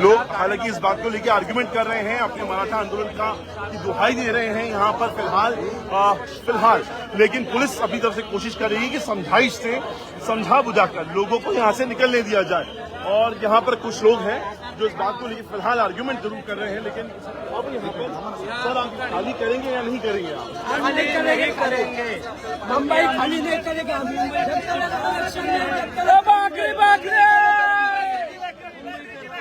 लोग हालाँकि इस बात को लेकर आर्ग्यूमेंट कर रहे हैं अपने मराठा आंदोलन का दुहाई दे रहे हैं यहाँ पर फ़िलहाल फ़िलहाल। लेकिन पुलिस अपनी तरफ़ से कोशिश कर रही है कि समझाइश से समझा बुझाकर लोगों को यहाँ से निकलने दिया जाए। और यहाँ पर कुछ लोग हैं जो इस बात को लेकर फ़िलहाल आर्ग्यूमेंट ज़रूर कर रहे हैं लेकिन अब यहाँ पर सर आप खाली करेंगे या नहीं करेंगे आप? खाली करेंगे करेंगे। मुंबई खाली नहीं करेंगे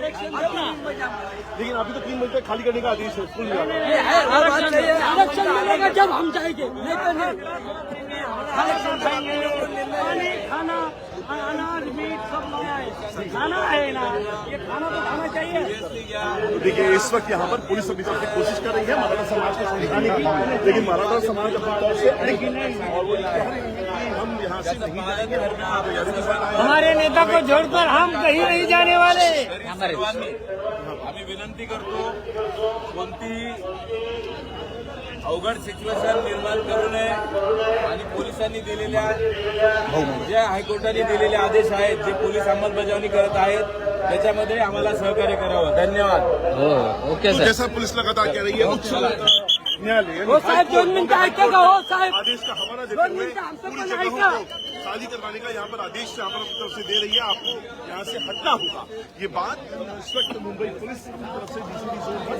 लेकिन अभी तो तीन बजे तक खाली करने का आदेश है स्कूल आरक्षण मिलेगा जब हम जाएँगे। नहीं तो नहीं आरक्षण पानी खाना अनाज मीट सब है खाना है ना? ये खाना तो खाना चाहिए। तो देखिए इस वक्त यहाँ पर पुलिस अभी से कोशिश कर रही है मराठा समाज को समझाने की। लेकिन मराठा समाज अपनी तरफ़ से और वो हमारे नेता को छोड़कर हम कहीं नहीं जाने वाले। आम्ही विनंती करतो कोणतीही अवघड सिच्युएशन निर्माण करू नये आणि पोलिसांनी दिलेल्या जे हायकोर्टाने दिलेले आदेश आहेत जे पोलीस अंमलबजावणी करत आहेत त्याच्यामध्ये आम्हाला सहकार्य करावं. धन्यवाद. तो जैसा पुलिस लगातार कह रही है उच्च न्यायालय यानी साहेब दोन मिनिटं ऐका हो साहेब? आदेश का हवाला देते हुए पूरी जगहों को खाली करवाने का यहाँ पर आदेश यहाँ पर अपनी तरफ़ से दे रही है। आपको यहाँ से हटना होगा। ये बात इस वक्त मुंबई पुलिस अपनी तरफ़ से डीसीडी जोन पर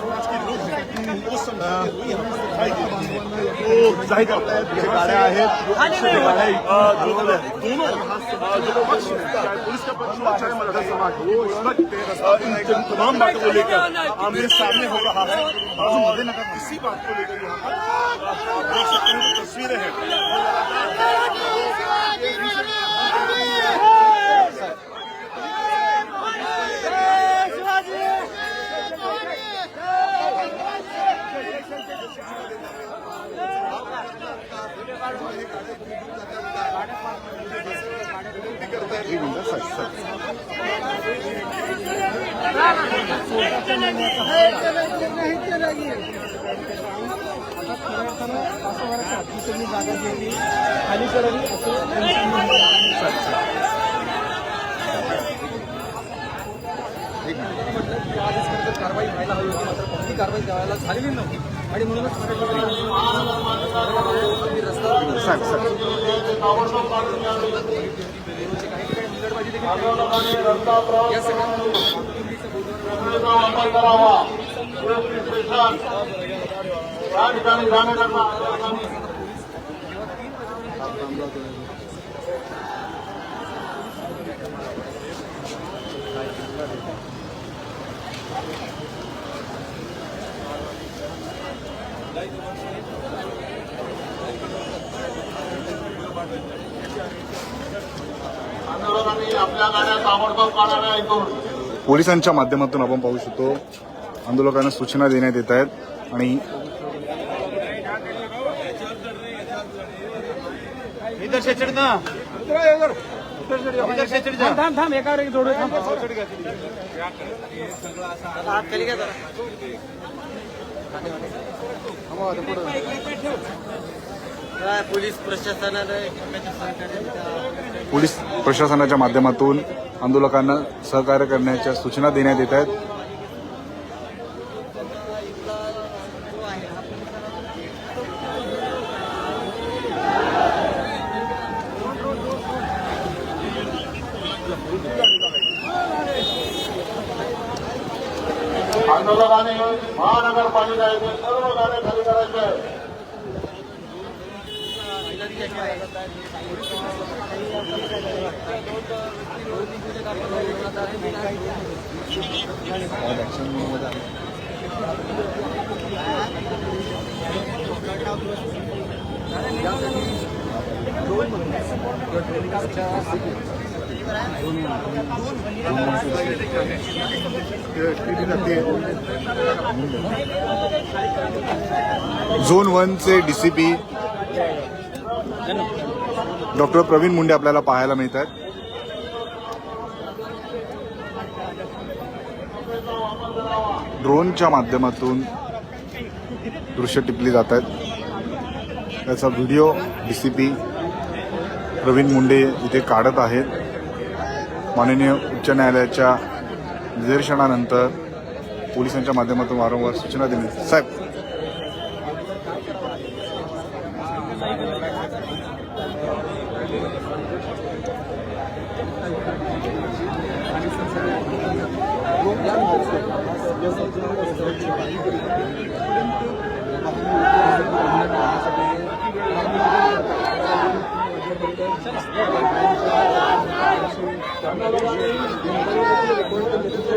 समाज के लोग हैं। तो समाज तमाम बातों को लेकर आमिर सामने हो रहा है इसी बात को लेकर यहाँ पर देख सकते तस्वीरें हैं। कारवाई व्हायला हवी होती मात्र कोणती कारवाई करायला झालेली नव्हती. आणि म्हणूनच या आंदोलकांनी आपल्या गाड्या ताबडतोब काढाव्या पोलिसांच्या माध्यमातून आपण पाहू शकतो आंदोलकांना सूचना देण्यात येत आहेत आणि थांब थांब थांब एकावर एक जोडू थांब. पोलीस प्रशासनानं पोलीस प्रशासनाच्या माध्यमातून आंदोलकांना सहकार्य करण्याच्या सूचना देण्यात येत आहेत. महानगर पालिका येथे सर्व गाड्या खाली करायचे दोन zone वनचे D C P doctor Pravin Munde आपल्याला पाहायला मिळत आहेत ड्रोनच्या माध्यमातून दृश्य टिपली जात आहेत त्याचा video D C P Pravin Munde इथे काढत आहेत. माननीय उच्च न्यायालयाच्या निदर्शनानंतर पोलिसांच्या माध्यमातून वारंवार सूचना दिली. साहेब आंदोलकांनी गुन्ह्याची मार्गाचाच वापर करायचा आहे रोड क्रॉस करू नये तुरंत ऑफिस नांदगाव येथील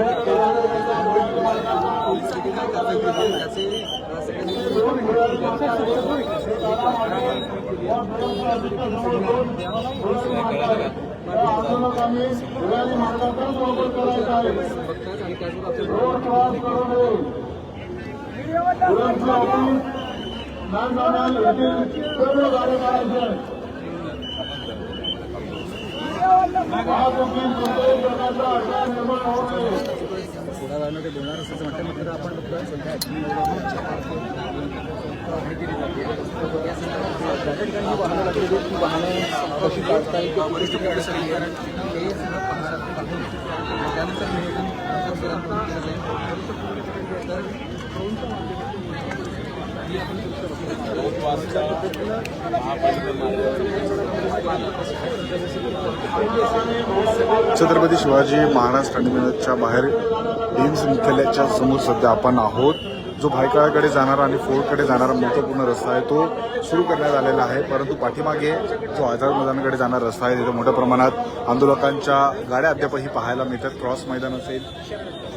सर्व गाड्या काढायच्या आहेत वाहतुकीत कोणत्याही प्रकारचा अडथळा निर्माण होऊ नये छत्रपति शिवाजी महाराज टर्मिनल बाहर एम्स मुख्यालयाच्या समोर सध्या आपण आहोत. जो भायखळाकडे जाणारा आणि फोर्टकडे जाणारा महत्त्वपूर्ण रस्ता आहे तो सुरू करण्यात आलेला आहे. परंतु पाठीमागे जो आझाद मैदानाकडे जाणारा रस्ता आहे तिथे मोठ्या प्रमाणात आंदोलकांच्या गाड्या अद्यापही पाहायला मिळतात. क्रॉस मैदान असेल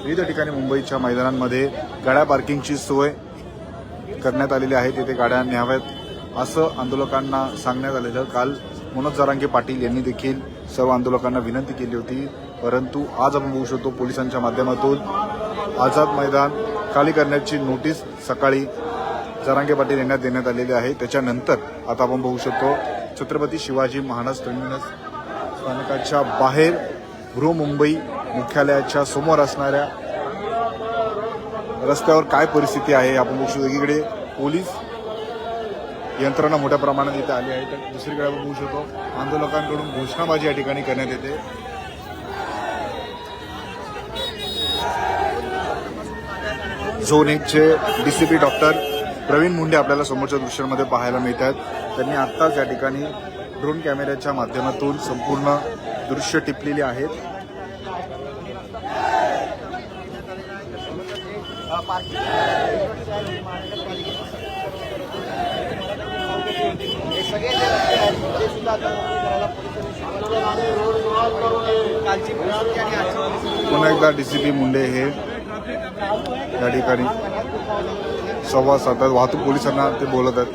विविध ठिकाणी मुंबईच्या मैदानांमध्ये गाड्या पार्किंगची सोय करण्यात आलेली आहे. तिथे गाड्या न्याव्यात असं आंदोलकांना सांगण्यात आलेलं. काल मनोज जरांगे पाटील यांनी देखील सर्व आंदोलकांना विनंती केली होती. परंतु आज आपण बघू शकतो पोलिसांच्या माध्यमातून आझाद मैदान खाली करण्याची नोटीस सकाळी जरांगे पाटील यांना देण्यात आलेली आहे. त्याच्यानंतर आता आपण बघू शकतो छत्रपती शिवाजी महाराज टर्मिनस स्थानकाच्या बाहेर गृहमुंबई मुख्यालयाच्या समोर असणाऱ्या रस्त्यावर काय परिस्थिती आहे आपण बघू शकतो. एकीकडे पोलीस यंत्रणा मोठ्या प्रमाणात इथे आली आहे. तर दुसरीकडे आपण बघू शकतो आंदोलकांकडून घोषणाबाजी या ठिकाणी करण्यात येते. Zone एकचे D C P doctor Pravin Munde आपल्याला समोरच्या दृश्यांमध्ये पाहायला मिळत आहेत. त्यांनी आत्ताच या ठिकाणी ड्रोन कॅमेऱ्याच्या माध्यमातून संपूर्ण दृश्य टिपलेली आहेत. पुन्हा एकदा डी सी पी मुंडे हे या ठिकाणी. संवाद साधतात. वाहतूक पोलिसांना ते बोलत आहेत.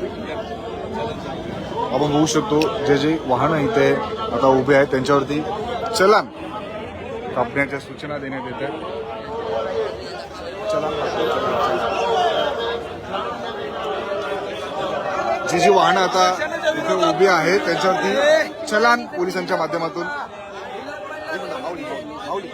आपण बघू शकतो जे जे वाहनं इथे आता उभे आहेत त्यांच्यावरती चलान कापण्याच्या सूचना देण्यात येत आहेत. चलान जी जी वाहनं आता इथे उभी आहेत त्यांच्यावरती चलान पोलिसांच्या माध्यमातून एक मिनिट, माऊली, माऊली.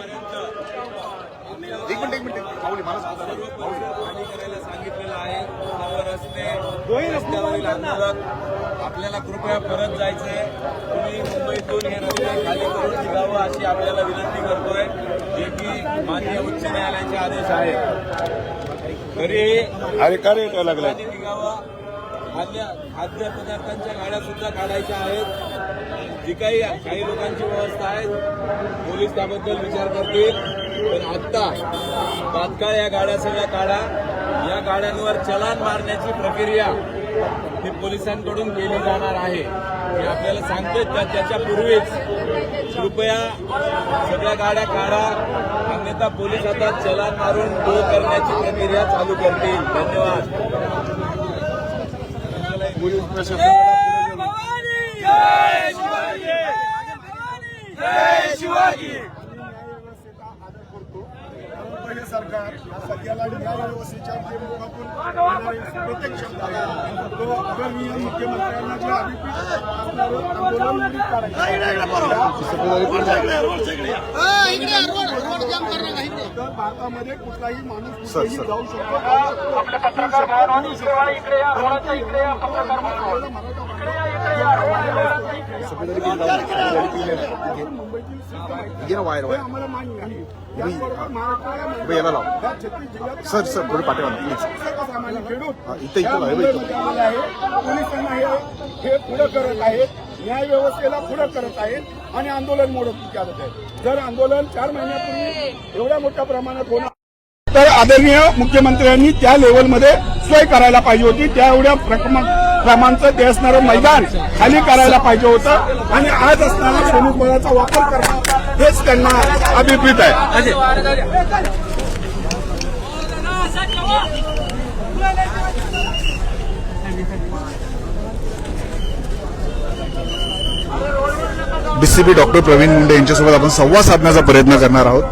एक मिनिट एक मिनिट माऊली मला सांगा. माऊली. पाणी करायला सांगितलेलं आहे सर्व रस्ते रस्त्यावरील आपल्याला कृपया परत जायचंय. तुम्ही मुंबईतून हे रस्ते खाली करून निघावं अशी आपल्याला विनंती करतोय जे की मान्य उच्च न्यायालयाचे आदेश आहेत. तरी अरे का रे काय लागलाय खाली निघावं. खाद्य खाद्य पदार्थांच्या गाड्या सुद्धा काढायच्या आहेत. जी काही काही लोकांची व्यवस्था आहे पोलीस त्याबद्दल विचार करतील. पण आत्ता तात्काळ या गाड्या सगळ्या काढा. या गाड्यांवर चलान मारण्याची प्रक्रिया ही पोलिसांकडून केली जाणार आहे. हे आपल्याला सांगतोय त्या त्याच्या पूर्वीच कृपया सगळ्या गाड्या काढा. अन्यथा पोलीस आता चलान मारून टोल करण्याची प्रक्रिया चालू करतील. धन्यवाद. पोलीस प्रशासन जय भवानी! जय शिवाजी जय भवानी न्यायव्यवस्थेचा आदर करतो परंतु हे सरकार या सगळ्याला न्यायव्यवस्थेच्या जे मुखातून येणारे प्रत्येक तो आदरणीय मुख्यमंत्र्यांना जे तर भारतामध्ये कुठलाही माणूस कुठेही. जाऊ शकतो. आपल्या पत्रकार भवनावर इकडे या, ना वायर हे. वायर याला लाव. सर सर थोडे पाठवा प्लीज हा, इथं- इथं लावा, हे हे पुढे करत आहेत. न्याय व्यवस्थेला पुढे करत आहेत. आणि आंदोलन मोडत करत आहेत. जर आंदोलन चार महिन्यापूर्वी एवढ्या मोठ्या प्रमाणात होणार तर आदरणीय मुख्यमंत्र्यांनी त्या लेवलमध्ये सोय करायला पाहिजे होती. त्या एवढ्या क्रमांचं ते असणारं मैदान खाली करायला पाहिजे होतं. आणि आज असणारा सैनिक बळाचा वापर करणं हेच त्यांना अभिप्रित आहे. डीसीपी डॉक्टर प्रवीण मुंडे यांच्यासोबत आपण संवाद साधण्याचा प्रयत्न करणार आहोत.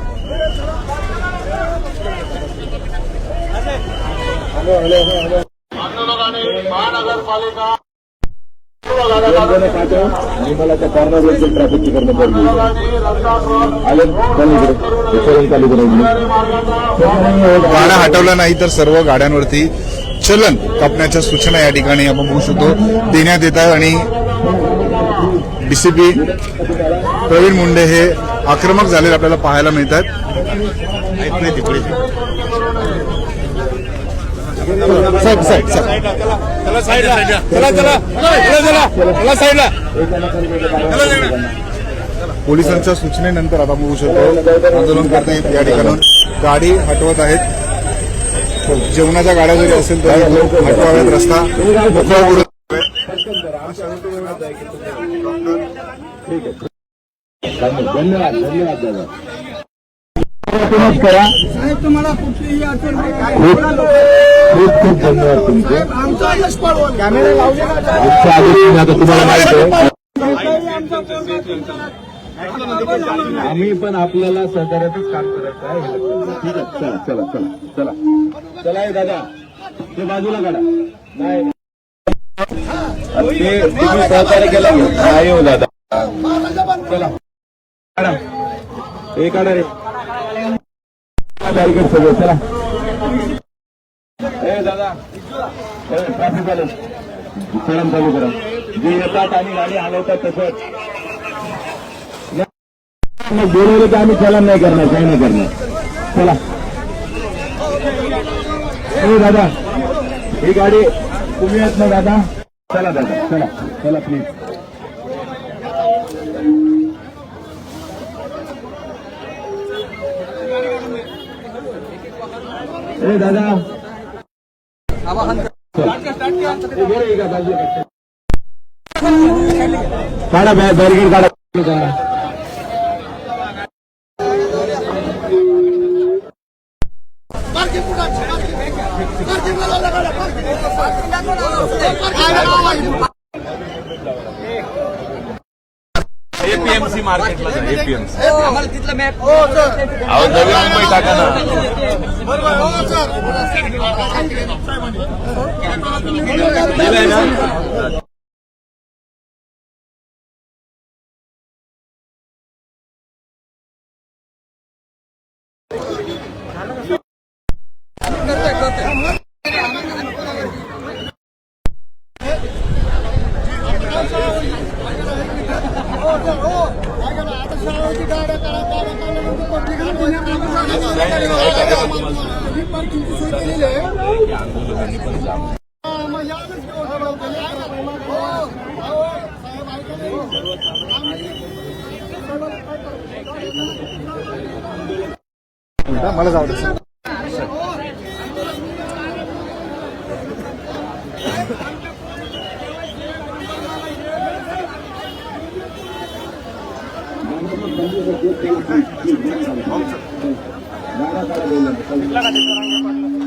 हॅलो हॅलो गाड्या हटवलं नाही तर सर्व गाड्यांवरती चलन कापण्याच्या सूचना या ठिकाणी आपण बघू शकतो. देण्यात येत आहे आणि डीसीपी प्रवीण मुंडे हे आक्रमक झालेले आपल्याला पाहायला मिळतात. साहेब साहेब साहेब चला साईडला चला चला चला चला चला साईडला. पोलिसांच्या सूचनेनंतर आता बघू शकतो आंदोलन करतायत या ठिकाणून गाडी हटवत आहेत. जेवणाच्या गाड्या जरी असेल तरी हटवाव्यात रस्ता. मोकळा धन्यवाद धन्यवाद दादा. करा. खूप खूप खूप धन्यवाद तुमचे. कॅमेरा आजच्या आधी आता तुम्हाला माहीत आहे. आम्ही पण आपल्याला सहकार्यातच काम करायचं आहे. ठीक आहे चला चला चला चला. चला हे दादा. ते बाजूला काढा. नाही. ते तुम्ही सहकार्य केलं. नाही हो दादा. चला. काढा. हे काढा रे. दादा. ट्रॅफिक चरण चालू. करा. जे येतात आणि गाडी हलवतात तसंच. बोलवलं तर आम्ही चलन नाही करणार काही नाही करणार. चला. हे दादा. ही गाडी तुम्ही आहेत ना दादा? चला दादा. चला चला प्लीज ए दादा अब हम स्टार्ट किया स्टार्ट किया इधर एक है दादा काड़ा बैरिकेड काड़ा जा रहा है काड़ा मारके पूरा छेड़ा के फेंक मारके वाला लगा ले मारके एपीएमसी मार्केटला जा एपीएमसी आम्हाला तिथलं मॅप अहो नवी मुंबई टाका ना. दिलंय ना? आंदोलनाने पण जाम मला जाऊ दे Gracias.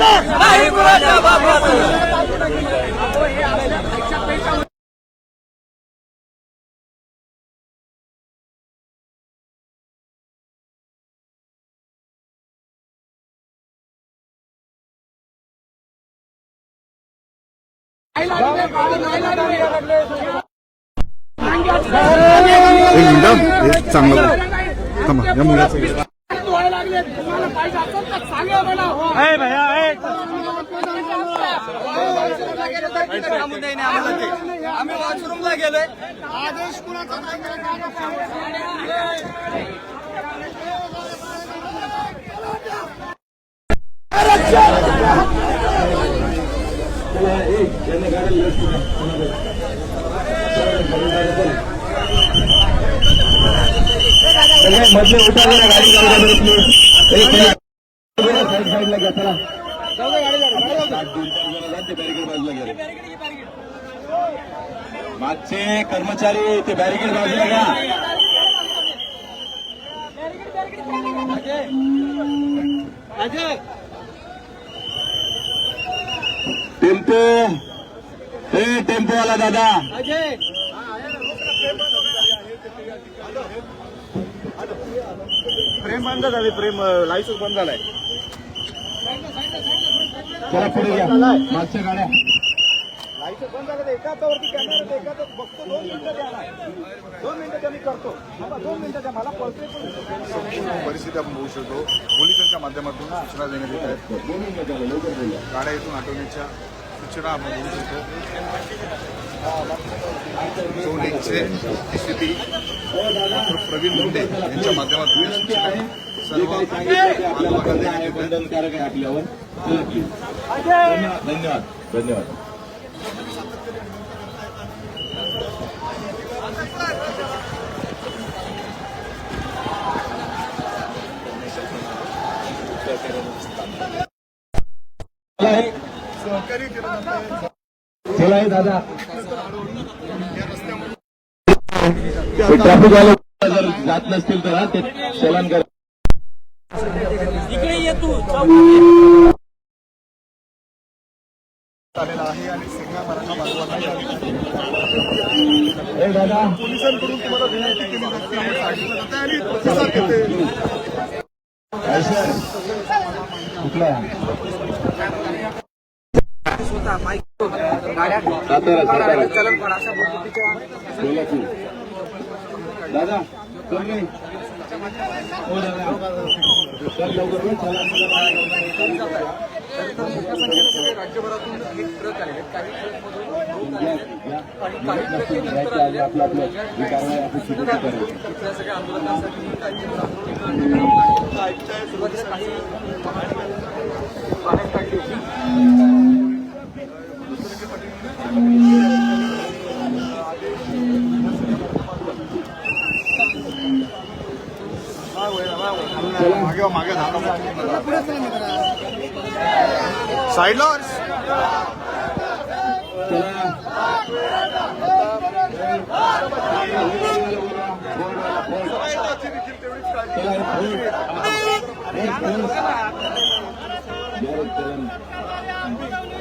नाही कुणाच्या बापाचं. एक मिनिट हे चांगलं थांबा या मुलाचं धुवायला लागले तुम्हाला पाहिजे असेल तर सांगा मला हो. आम्ही वॉशरूमला गेलोय आदेश मधले उठा जरा गाडी चालू करा बरं please. एक मिनिट. साईड साईडला घ्या चला बॅरिकेड बाजूला घ्या रे. मागचे कर्मचारी ते बॅरिकेड बाजूला घ्या टेम्पो हे टेम्पोवाला दादा प्रेम बंद झाले प्रेम लायसन्स बंद झालाय चला पुढे घ्या मागच्या गाड्या. लायसन्स बंद झालं एकाच वरती कॅमेरा एकाच बघतो दोन मिनिटं द्या ना दोन मिनिटं द्या मी करतो. बाबा दोन मिनिटं द्या मला पळतोय पण संपूर्ण परिस्थिती आपण बघू शकतो. पोलिसांच्या माध्यमातून सूचना देण्यात येत आहेत. गाड्या इथून हटवण्याच्या सूचना आपण बघू शकतो. डॉक्टर प्रवीण मुंडे यांच्या माध्यमातून या सूचना सर्व माध्यमांना देण्यात येत आहेत. बंधनकारक आहे आपल्यावर. धन्यवाद धन्यवाद. धन्यवाद. चला हे. दादा. ट्रॅफिक वाले जर जात नसतील तर हा, ते चलन करा. इकडे ये तू. आलेला आहे आणि सिंगा मराठा बांधवांना दादा पोलिसांकडून तुम्हाला विनंती केली जाते आणि सांगितलं जातं आणि प्रतिसाद देते सोलापूर दादा चल रे. हो दादा चल लवकर ये, चला. घ्या, घ्या. निघत नसतील, घ्यायचं आहे आपलं आपलं जे कारवाई आपण सुरू करायची मागे वा, मागे धाका. साईडला वर.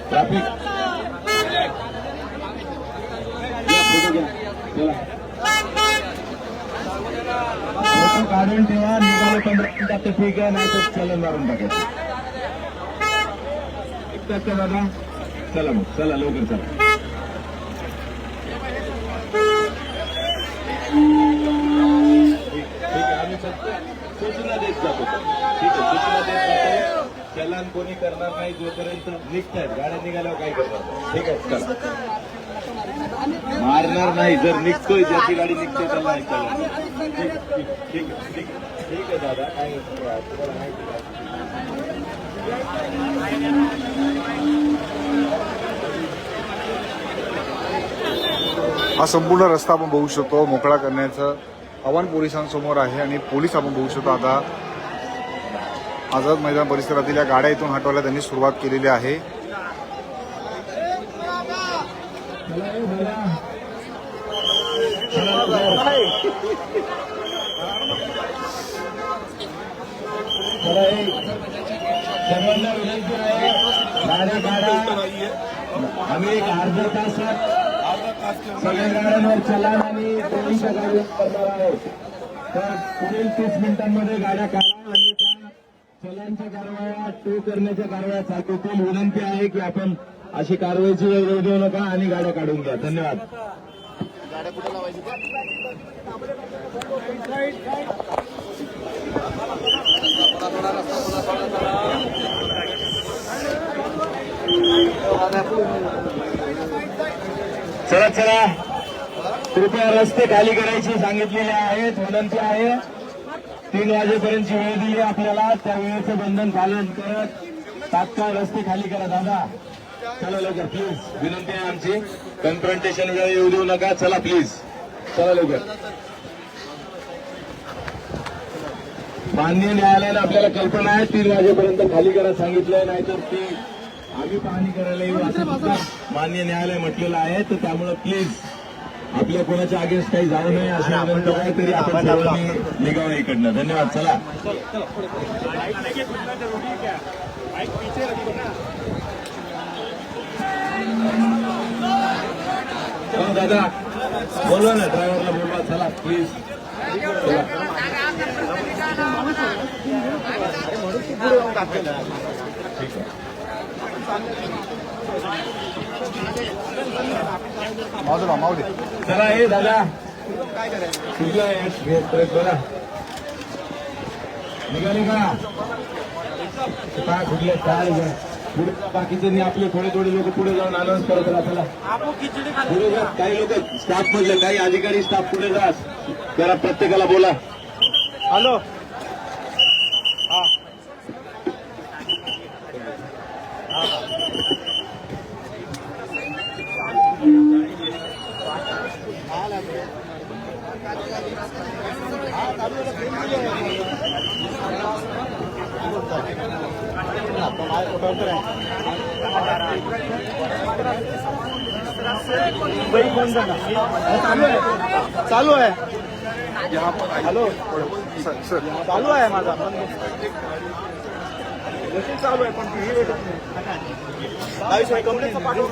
ट्रॅफिक फोटो घ्या चला फोटो काढून ठेवा निघाले पंधरा मिनिटात ठीक आहे नाही तर चलन मारून टाकायचं एक दादा? चला मग चला लवकर चला. सूचना देत जातो. ठीक आहे सूचना देत जातो. चलन कोणी करणार नाही जोपर्यंत निघतायत. गाड्या निघाल्यावर काय करणार? ठीक आहे चला. मारणार नाही जर निघतोय ज्याची गाडी निघते त्याला नाही. चालणार. ठीक आहे हा संपूर्ण रस्ता आपण बघू शकतो. मोकळा करण्याचं आव्हान पोलिसांसमोर आहे आणि पोलीस आपण बघू शकतो. आता आझाद मैदान परिसरातील या गाड्या इथून हटवायला त्यांनी सुरुवात केलेली आहे. सर्वांना विनंती आहे गाड्या काढा. आम्ही एक अर्धा तासात सगळ्या गाड्यांवर चलान आणि पोलिसच्या गाडी करणार आहोत. तर पुढील तीस मिनिटांमध्ये गाड्या काढा आणि चलांच्या कारवाया टो करण्याच्या कारवाया चालू विनंती आहे की आपण अशी कारवाईची वेळ देऊ नका आणि गाड्या काढून घ्या. धन्यवाद. चला चला. कृपया रस्ते खाली करायची सांगितलेले आहेत विनंती आहे. तीन वाजेपर्यंतची वेळ दिली आपल्याला त्या वेळेचं बंधन पालन करत तात्काळ रस्ते खाली करा दादा. चला लवकर प्लीज विनंती आहे आमची. कन्फ्रंटेशन वेळ येऊ देऊ नका. चला प्लीज चला लवकर. मान्य न्यायालयानं आपल्याला कल्पना आहे तीन वाजेपर्यंत खाली करा सांगितलंय नाहीतर ते आम्ही पाहणी करायला येऊ असं सुद्धा मान्य न्यायालय म्हटलेलं आहे. तर त्यामुळे प्लीज आपल्या कोणाच्या अगेन्स्ट काही जाऊ नये अशी विनंती आहे तरी आपण सर्वांनी निघावं इकडनं. धन्यवाद. चला. दादा बोलवा ना ड्रायव्हरला बोलवा चला प्लीज माझं मामावले चला हे दादा कुठला आहे ट्रक बघा निघाले का काय कुठले काय घ्या पुढे जा, बाकीच्यांनी आपले थोडे थोडे लोक पुढे जाऊन अनाऊन्स करत राहा चला. पुढे जा काही लोक स्टाफ मधले काही अधिकारी स्टाफ पुढे जा. जरा प्रत्येकाला बोला. हॅलो. चालू आहे. हॅलो सर चालू आहे माझा. चालू आहे पण हे भेटत नाही पाठवून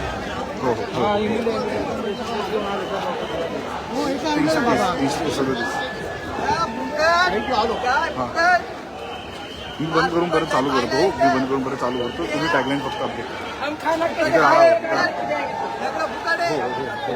हो हो तीनशे तीस तीनशे सदतीस मी बंद करून परत चालू करतो मी बंद करून परत चालू करतो. तुम्ही टॅगलाईन फक्त अपडेट हो हो हो